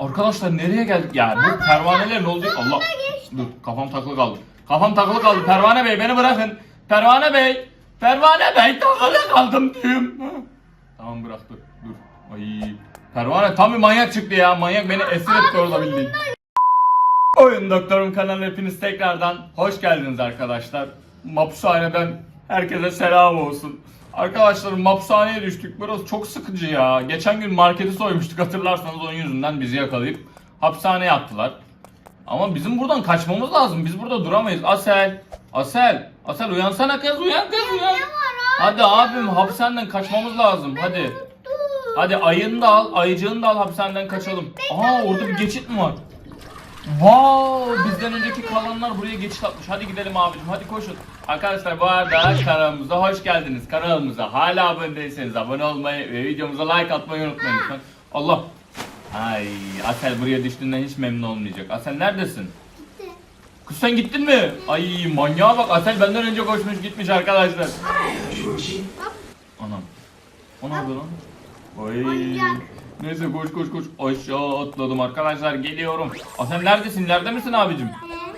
Arkadaşlar nereye geldik ya? Bu pervaneler ne oldu? Allah. Dur kafam takılı kaldı. Kafam takılı kaldı. Pervane Bey beni bırakın. Pervane Bey. Pervane Bey takılı kaldım diyorum. Tamam bırak dur. Dur. Ay. Pervane tam bir manyak çıktı ya. Manyak beni esir etti orada bildiğin. Oyun Doktorum kanalına hepiniz tekrardan hoş geldiniz arkadaşlar. Mapushaneden herkese selam olsun. Arkadaşlar mapushaneye düştük. Burası çok sıkıcı ya. Geçen gün marketi soymuştuk hatırlarsanız onun yüzünden bizi yakalayıp hapishaneye attılar. Ama bizim buradan kaçmamız lazım. Biz burada duramayız. Asel, Asel, Asel uyansana kız uyan kız uyan. Hadi abim hapishaneden kaçmamız lazım. Hadi. Hadi ayını da al, ayıcığını da al hapishaneden kaçalım. Aa orada bir geçit mi var? Wow, bizden önceki kalanlar buraya geçit atmış. Hadi gidelim abicim, hadi koşun. Arkadaşlar bu arada kanalımıza hoş geldiniz. Kanalımıza hala abone değilseniz abone olmayı ve videomuza like atmayı unutmayın lütfen. Allah. Ay, Asel buraya düştüğünden hiç memnun olmayacak. Asel neredesin? Kız sen gittin mi? Ay manyağa bak Asel benden önce koşmuş gitmiş arkadaşlar. Anam. O ne yapıyor lan? Oy. Manyak. Neyse koş koş koş. Aşağı atladım arkadaşlar geliyorum. Asel neredesin? Nerede misin abicim?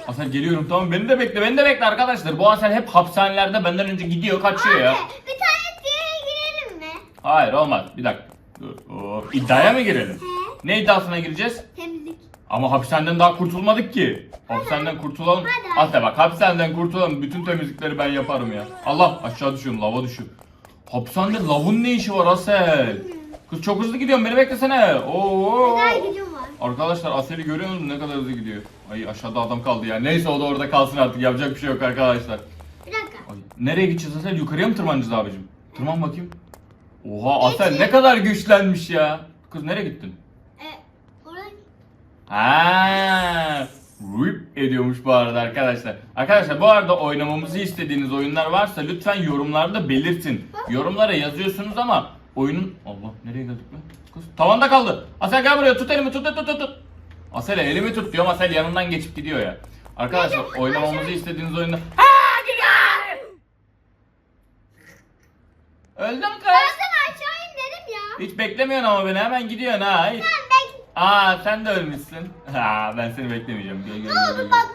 Asel geliyorum tamam beni de bekle beni de bekle arkadaşlar. Bu Asel hep hapishanelerde benden önce gidiyor kaçıyor ya. Bir tane diye girelim mi? Hayır olmaz bir dakika. Dur. Hop. İddiaya mı girelim? Ne iddiasına gireceğiz? Temizlik. Ama hapishaneden daha kurtulmadık ki. Hapishaneden kurtulalım. Hadi. Asel bak hapishaneden kurtulalım. Bütün temizlikleri ben yaparım ya. Allah aşağı düşüyorum lava düşüyorum. Hapishanede lavun ne işi var Asel? Kız çok hızlı gidiyorsun beni beklesene. Oo. Daha gidiyorum var. Arkadaşlar Asel'i görüyor musunuz ne kadar hızlı gidiyor? Ay aşağıda adam kaldı ya. Neyse o da orada kalsın artık yapacak bir şey yok arkadaşlar. Bir dakika. Ay, nereye gideceğiz Asel? Yukarıya mı tırmanacağız abicim? Tırman bakayım. Oha Asel ne kadar güçlenmiş ya. Kız nereye gittin? E, oraya Ha, Rip ediyormuş bu arada arkadaşlar. Arkadaşlar bu arada oynamamızı istediğiniz oyunlar varsa lütfen yorumlarda belirtin. Yorumlara yazıyorsunuz ama oyunun... Allah nereye geldik lan? Kız tavanda kaldı. Asel gel buraya tut elimi tut tut tut tut. Asel elimi tut diyorum Asel yanından geçip gidiyor ya. Arkadaşlar oynamamızı istediğiniz oyunda... Ha gidiyor. Öldüm kız. Ben aşağı in dedim ya. Hiç beklemiyorsun ama beni hemen gidiyorsun ha. Hiç. Ben bek... Aa sen de ölmüşsün. Ha ben seni beklemeyeceğim. Gel gel gel. bak,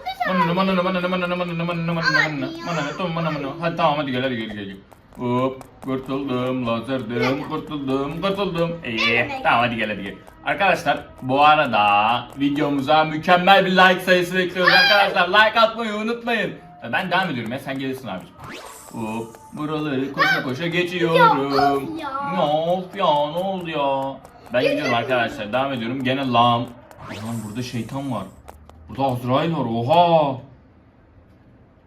tamam manana manana. Hadi tamam hadi gel hadi gel gel. Hop kurtuldum lazerdim kurtuldum kurtuldum. İyi tamam hadi gel hadi gel. Arkadaşlar bu arada videomuza mükemmel bir like sayısı bekliyoruz arkadaşlar. Like atmayı unutmayın. Ben devam ediyorum ya sen gelirsin abiciğim. Hop buraları koşa koşa geçiyorum. Ne of ya ne oldu ya? Ben gidiyorum arkadaşlar devam ediyorum. Gene lam. Lan burada şeytan var. Burada Azrail var. Oha.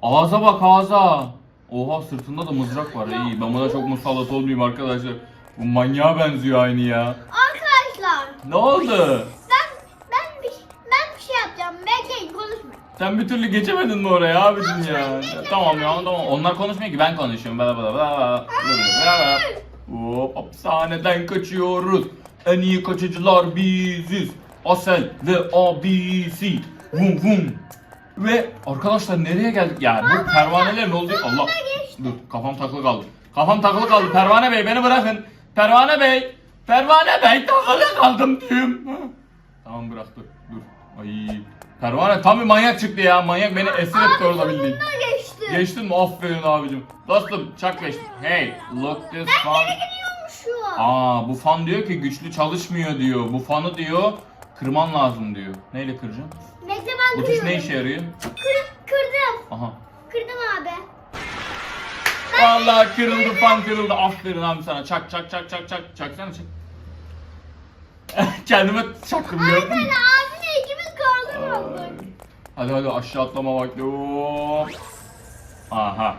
Ağza bak ağza. Oha sırtında da mızrak var. İyi ben buna çok musallat olmayayım arkadaşlar. Bu manyağa benziyor aynı ya. Arkadaşlar. Ne oldu? Ben ben bir ben bir şey yapacağım. Bekleyin konuşmayın. Sen bir türlü geçemedin mi oraya abicim ya? Ya tamam ya tamam. Onlar konuşmuyor ki ben konuşuyorum. Bla bla bla bla bla. Hop hapishaneden kaçıyoruz. En iyi kaçıcılar biziz. Asel ve abisi. Vum vum. Ve arkadaşlar nereye geldik ya? Bu pervaneler ne oldu? Allah. Dur kafam takılı kaldı. Kafam takılı kaldı. Pervane Bey beni bırakın. Pervane Bey. Pervane Bey takılı kaldım diyorum. Tamam bırak dur. Dur. Ay. Pervane tam bir manyak çıktı ya. Manyak beni esir etti orada bildiğin. Ne geçti? Geçtin mi? Aferin abicim. Dostum çak geçtim. Hey look this fan. Gidiyormuşum. Aa bu fan diyor ki güçlü çalışmıyor diyor. Bu fanı diyor kırman lazım diyor. Neyle kıracağım? Bekle ben Bu tuş kırıyorum. ne işe yarıyor? Kır, kırdım. Aha. Kırdım abi. Allah kırıldı fan kırıldı. Aferin abi sana. Çak çak çak çak çak. Çaksana çak. Kendime çaktım gördün mü? abimle ikimiz kaldırmadık. Ay. Hadi hadi aşağı atlama vakti. Hop. Aha.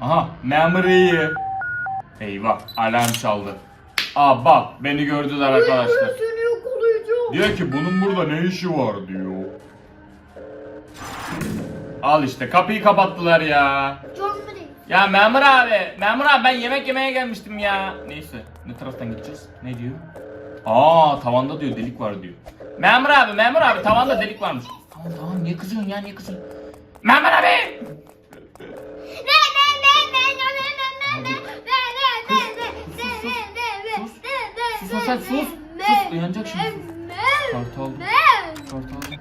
Aha memory'yi. Eyvah alarm çaldı. Aa bak beni gördüler arkadaşlar. Diyor ki bunun burada ne işi var diyor. Al işte kapıyı kapattılar ya. Ya memur abi, memur abi ben yemek yemeye gelmiştim ya. Neyse, ne taraftan gideceğiz? Ne diyor? Aa, tavanda diyor delik var diyor. Memur abi, memur abi tavanda delik varmış. Tamam tamam niye kızıyorsun ya niye kızıyorsun? Memur abi! Ne ne ne ne ne ne ne ne ne ne ne ne ne ne ne ne ne Sus, Hasan, sus. Sus yanacak şimdi. Mem, Kart aldım. Kart aldım.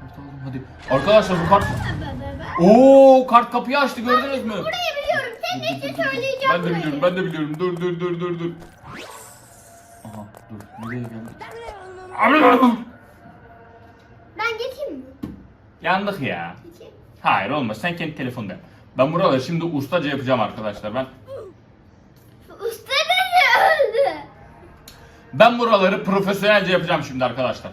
Kart aldım hadi. Arkadaşlar bu kart... Oo kart kapıyı açtı gördünüz mü? Burayı biliyorum. Senin için söyleyeceğim Ben de burayı. biliyorum ben de biliyorum. Dur dur dur dur dur. Aha dur nereye geldik? Ben geçeyim mi? Yandık ya. Geçeyim. Hayır olmaz sen kendi telefonda. Ben buraları şimdi ustaca yapacağım arkadaşlar. Ben ben buraları profesyonelce yapacağım şimdi arkadaşlar.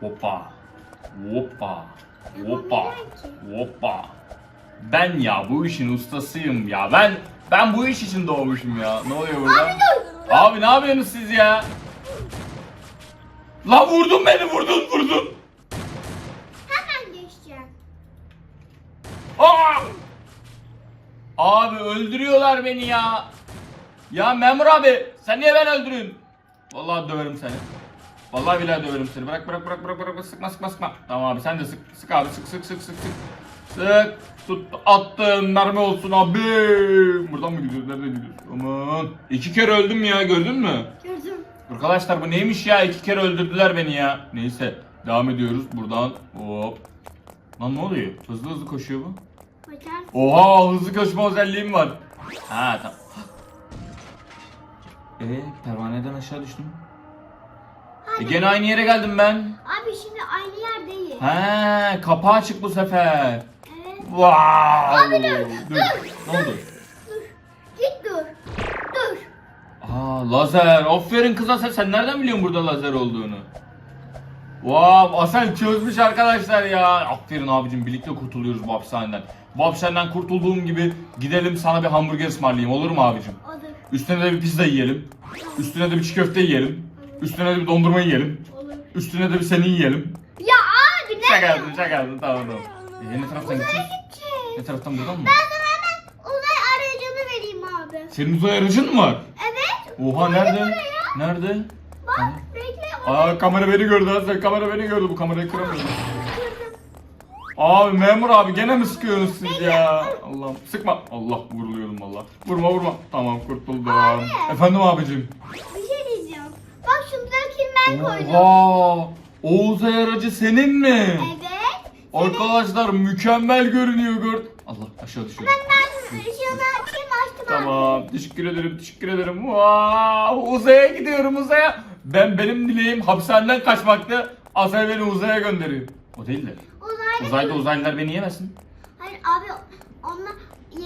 Hoppa. Hoppa. Hoppa. Hoppa. Ben ya bu işin ustasıyım ya. Ben ben bu iş için doğmuşum ya. Ne oluyor burada? Abi. Abi ne yapıyorsunuz siz ya? La vurdun beni vurdun vurdun. Hemen geçeceğim. Aa! Abi öldürüyorlar beni ya. Ya memur abi sen niye ben öldürüyorsun? Vallahi döverim seni. Vallahi billahi döverim seni. Bırak bırak bırak bırak bırak sıkma sıkma sıkma. Tamam abi sen de sık sık abi sık sık sık sık sık. Sık tut attın mermi olsun abi. Buradan mı gidiyoruz? Nereden gidiyoruz? Aman. İki kere öldüm ya gördün mü? Gördüm. Arkadaşlar bu neymiş ya? İki kere öldürdüler beni ya. Neyse devam ediyoruz buradan. Hop. Lan ne oluyor? Hızlı hızlı koşuyor bu. Bakar. Oha hızlı koşma özelliğim var. Ha tamam. Eee pervaneden aşağı düştüm. E gene aynı yere geldim ben. Abi şimdi aynı yer değil. He kapağı açık bu sefer. Evet. Wow. Abi dur, Dur. dur. Ne oldu? Dur. Git dur. Dur. Aa lazer. Aferin kıza sen, sen nereden biliyorsun burada lazer olduğunu? Wow, Asel çözmüş arkadaşlar ya. Aferin abicim birlikte kurtuluyoruz bu hapishaneden. Bu hapishaneden kurtulduğum gibi gidelim sana bir hamburger ısmarlayayım olur mu abicim? Odur. Üstüne de bir pizza yiyelim. Üstüne de bir çiğ köfte yiyelim. Üstüne de bir dondurma yiyelim. Olur. Üstüne de bir seni yiyelim. Ya abi ne? Şaka yaptım şaka yaptım tamam tamam. Ee, ne taraftan gideceğiz? Ne taraftan buradan mı? Ben sana hemen uzay aracını vereyim abi. Senin uzay aracın mı var? Evet. Oha nerede? Nerede? Bak bekle. Aa kamera beni gördü Hasan kamera beni gördü bu kamerayı kıramıyorum. Abi memur abi gene mi sıkıyorsunuz siz ya? Allah'ım sıkma. Allah vuruluyorum valla. Vurma vurma. Tamam kurtuldum. Abi. Efendim abicim. Bir şey diyeceğim. Bak şuradakini ben koydum. Oha! O uzay aracı senin mi? Evet. Arkadaşlar mükemmel görünüyor gör. Allah aşağı düşüyor. Ben ben ışığını açayım açtım Tamam teşekkür ederim teşekkür ederim. Wow, uzaya gidiyorum uzaya. Ben benim dileğim hapishaneden kaçmaktı. Asel beni uzaya gönderiyor. O değil de. Uzaylı. Uzayda uzaylılar beni yemesin. Hayır abi onlar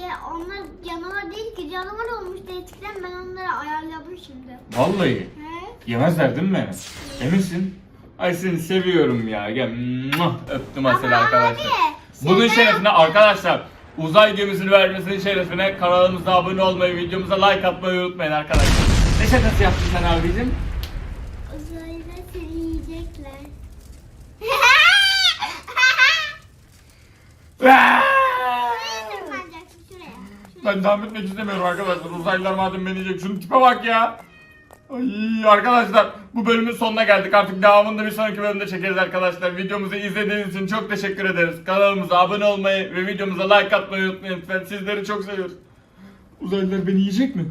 ye, onlar canavar değil ki canavar olmuştu eskiden ben onları ayarladım şimdi. Vallahi. He? Yemezler değil mi? Eminsin? Ay seni seviyorum ya. Gel. Muah! Öptüm Asel arkadaşlar. abi, Bunun şerefine arkadaşlar uzay gemisini vermesinin şerefine kanalımıza abone olmayı, videomuza like atmayı unutmayın arkadaşlar. Ne şakası yaptın sen abicim? Uzaylılar seni yiyecekler. Ben devam etmek istemiyorum arkadaşlar. Uzaylılar madem beni yiyecek. Şunun tipe bak ya. Ay arkadaşlar bu bölümün sonuna geldik. Artık devamını da bir sonraki bölümde çekeriz arkadaşlar. Videomuzu izlediğiniz için çok teşekkür ederiz. Kanalımıza abone olmayı ve videomuza like atmayı unutmayın lütfen. Sizleri çok seviyoruz. Uzaylılar beni yiyecek mi?